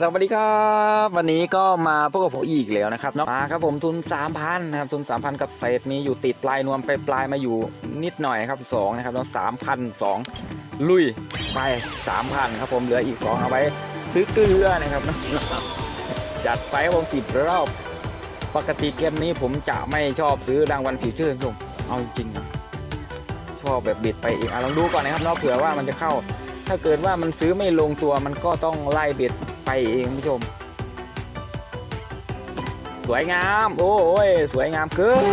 สวัสดีครับวันนี้ก็มาพบกับผมอีกแล้วนะครับเนาะมาครับผมทุน3,000นนะครับทุน3,000กับเศษมีอยู่ติดปลายนวมไปปลายมาอยู่นิดหน่อยครับสองนะครับเนาะสามพันสองลุยไปสามพันครับผมเหลืออีกสองเอาไว้ซื้อเกลือนะครับเนาะจัดไปครับผมสิบรอบปกติเกมนี้ผมจะไม่ชอบซื้อรางวัลฟิวเจอร์ครับผมเอาจริงนะชอบแบบบิดไปอีกอะลองดูก่อนนะครับเนาะเผื่อว่ามันจะเข้า ถ้าเกิดว่ามันซื้อไม่ลงตัวมันก็ต้องไล่บ็ด ไปเองคุณผู้ชม สวยงาม โอ้ยสวยงามเกิน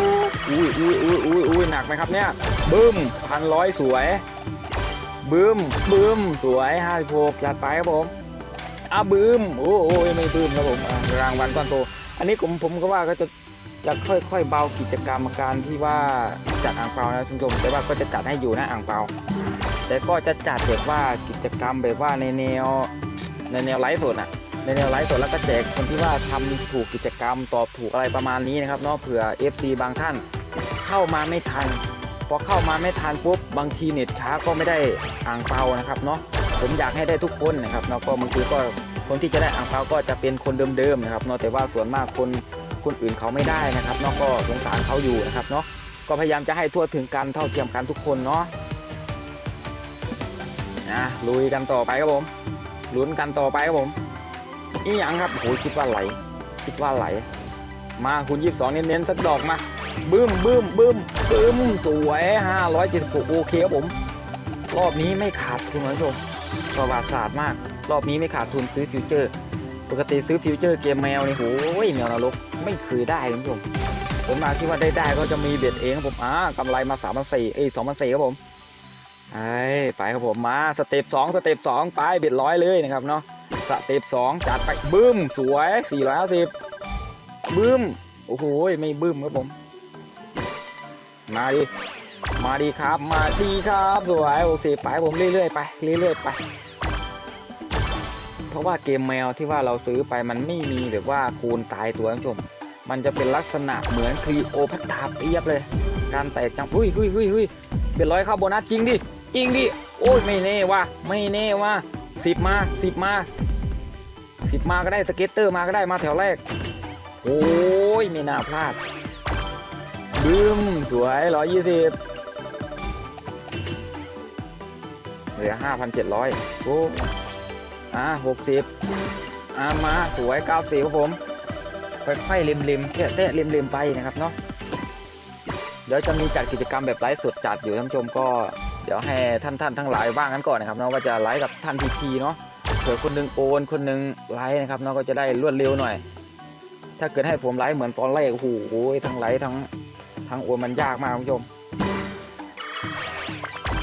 อุ้ยอุ้ยอุ้ยอุ้ยอุ้ยหนักไหมครับเนี่ยบึ้มพันร้อยสวยบึ้มบึ้มสวยห้าสิบหกจัดไปครับผมอะบึ้มโอ้โอ้ยไม่บึ้มครับผมรางวัลก้อนโตอันนี้ผมผมก็ว่าก็จะจะค่อยๆเบากิจกรรมการที่ว่าจัดอ่างเปานะคุณผู้ชมแต่ว่าก็จะจัดให้อยู่นะอ่างเปาแต่ก็จะจัดแบบว่ากิจกรรมแบบว่าในแนว ในแนวไลฟ์สดอะในแนวไลฟ์สดแล้วก็แจกคนที่ว่าทำถูกกิจกรรมตอบถูกอะไรประมาณนี้นะครับเนาะเผื่อ FC บางท่านเข้ามาไม่ทันพอเข้ามาไม่ทันปุ๊บบางทีเน็ตช้าก็ไม่ได้อ่างเปานะครับเนาะผมอยากให้ได้ทุกคนนะครับเนาะก็บางทีก็คนที่จะได้อ่างเปาก็จะเป็นคนเดิมๆนะครับเนาะแต่ว่าส่วนมากคนคนอื่นเขาไม่ได้นะครับเนาะก็สงสารเขาอยู่นะครับเนาะก็พยายามจะให้ทั่วถึงกันเท่าเทียมกันทุกคนเนาะนะลุยกันต่อไปครับผม ลุ้นกันต่อไปครับผมอีหยังครับโอ้โหคิดว่าไหล คิดว่าไหล มาคุณยี่สิบสองเน้นๆสักดอกมาบึ้มบึ้มบึ้มบึ้มสวยห้าร้อยเจ็ดสิบโอเคครับผม รอบนี้ไม่ขาดทุนนะผู้ชมประวัติศาสตร์มาก รอบนี้ไม่ขาดทุนซื้อฟิวเจอร์ ปกติซื้อฟิวเจอร์เกมแมวนี่โอ้ยแมวนรกไม่เคยได้คุณผู้ชมผมมาที่ว่าได้ได้ก็จะมีเบ็ดเองครับผมอ่ากำไรมาสามพันสี่เอ้ยสองพันสี่ครับผม ไอ้ไปครับผมมาสเต็ปสองสเต็ปสองไปเบ็ดร้อยเลยนะครับเนาะสเต็ปสองจัดไปบึ้มสวยสี่ร้อยห้าสิบบึ้มโอ้โหไม่บึ้มครับผม มาดิมาดีครับมาดีครับสวยโอเคไปผมเรื่อยๆไปเรื่อยๆไป เพราะว่าเกมแมวที่ว่าเราซื้อไปมันไม่มีแบบว่าคูณตายตัวท่านผู้ชม มันจะเป็นลักษณะเหมือนครีโอพัตตาเปียบเลย การแตกจัง อุ้ยอุ้ยอุ้ยอุ้ยเป็นร้อยเข้าโบนัสจริงดิ จริงดิ โอ้ยไม่แน่ว่ะ ไม่แน่ว่ะสิบมาสิบมาสิบมาก็ได้สเก็ตเตอร์มาก็ได้มาแถวแรก โอ้ยไม่น่าพลาดบึ้มสวยร้อยยี่สิบเหลือห้าพันเจ็ดร้อยโอ้อะหกสิบอะมาสวยเก้าสิบครับผมค่อยๆเล็มๆแค่แตะเล็มๆไปนะครับเนาะ เดี๋ยวจะมีจัดกิจกรรมแบบไลฟ์สดจัดอยู่ท่านผู้ชมก็เดี๋ยวให้ท่านท่านทั้งหลายว่างกันก่อนนะครับเนาะว่าจะไลฟ์กับท่านทีทีเนาะเผื่อคนหนึงโอนคนหนึงไลฟ์นะครับเนาะก็จะได้รวดเร็วหน่อย ถ้าเกิดให้ผมไลฟ์เหมือนตอนแรกโอ้โหทั้งไลฟ์ทั้งทั้งโอนมันยากมากท่านผู้ชม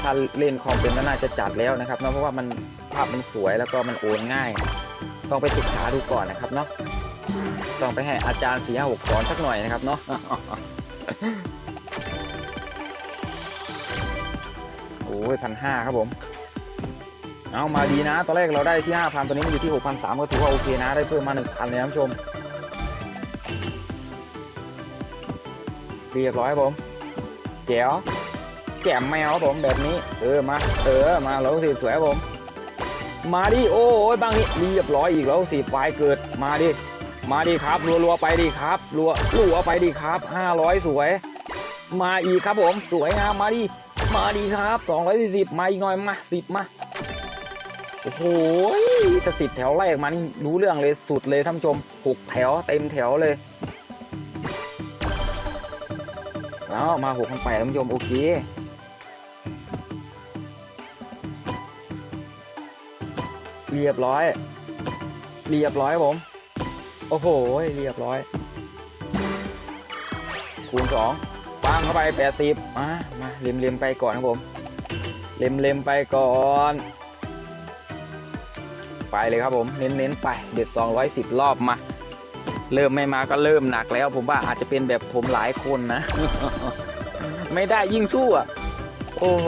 ถ้าเล่นคอมเป็นก็น่าจะจัดแล้วนะครับเนาะเพราะว่ามันภาพมันสวยแล้วก็มันโอนง่าย ต้องไปศึกษาดูก่อนนะครับเนาะต้องไปให้อาจารย์สี่ห้าหกสอนสักหน่อยนะครับเนาะ พันห้าครับผม เอามาดีนะ ตอนแรกเราได้ที่ห้าพันตอนนี้มันอยู่ที่หกพันสามก็ถือว่าโอเคนะ ได้เพิ่มมาหนึ่งพันเลยนะท่านผู้ชม เรียบร้อยครับผมแจ๋วแจ่มแมวครับผมแบบนี้ เออมา เออมาแล้วสิสวยครับผม มาดิโอ้ยบางนี้เรียบร้อยอีกแล้วสิไฟเกิดมาดิมาดิครับรัวๆไปดิครับรัวรัวไปดิครับห้าร้อยสวย มาอีกครับผม สวยงามมาดิ มาดีครับ240มาอีกหน่อยมาสิบมาโอ้โหถ้าสิบแถวแรกมันรู้เรื่องเลยสุดเลยท่านผู้ชมหกแถวเต็มแถวเลยเอามาหกพันแปดท่านผู้ชมโอเคเรียบร้อย เรียบร้อยผม โอ้โห เรียบร้อย คูณสองางเข้าไปแปดสิบมามาเล็มเล็มๆไปก่อนครับผม เล็มเล็มๆไปก่อน ไปเลยครับผมเน้นเน้นๆไป เด็ดสองร้อยสิบรอบมา เริ่มไม่มาก็เริ่มหนักแล้ว ผมว่าอาจจะเป็นแบบผมหลายคนนะ ไม่ได้ยิ่งสู้อะ โอ้โห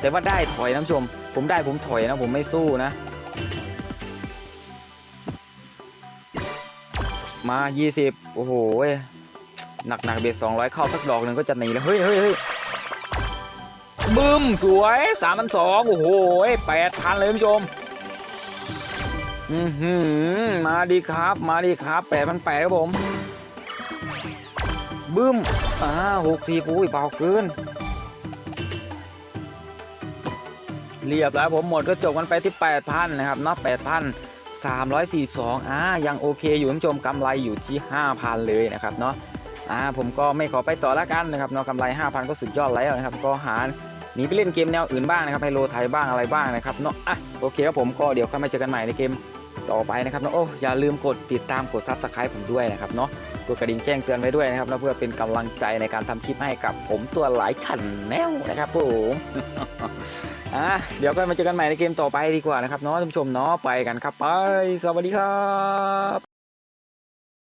แต่ว่าได้ถอยน้ำชม ผมได้ผมถอยนะ ผมไม่สู้นะมายี่สิบโอ้โห หนักหนักๆเบ็ดสองร้อยเข้าสักดอกหนึ่งก็จะหนีแล้วเฮ้ยเฮ้ยเฮ้ยบึ้มสวยสามพันสองโอ้โหแปดพันเลยคุณผู้ชมอือหือมาดีครับ มาดีครับแปดพันแปดครับผมบึ้มอ่าหกทีปุ้ยเบาเกินเรียบแล้วผมหมดก็จบกันไปที่ 8,000 นะครับเนาะ8,342 อ่า ยังโอเคอยู่ท่านผู้ชมกำไรอยู่ที่ 5,000 เลยนะครับเนาะ อ่าผมก็ไม่ขอไปต่อล้วกันนะครับเนาะกำไร 5,000 ก็สุดยอดแล้วนะครับก็หาหนีไปเล่นเกมแนวอื่นบ้างนะครับไฮโลไทยบ้างอะไรบ้างนะครับเนาะอะโอเคครับผมก็เดี๋ยวค่อยมาเจอกันใหม่ในเกมต่อไปนะครับเนาะโอ้อย่าลืมกดติดตามกดซับสไครป์ผมด้วยนะครับเนาะกดกระดิ่งแจ้งเตือนไว้ด้วยนะครับเพื่อเป็นกำลังใจในการทำคลิปให้กับผมตัวหลายขันแนวนะครับผมอะเดี๋ยวก็มาเจอกันใหม่ในเกมต่อไปดีกว่านะครับเนาะท่านผู้ชมเนาะไปกันครับไป สวัสดีครับ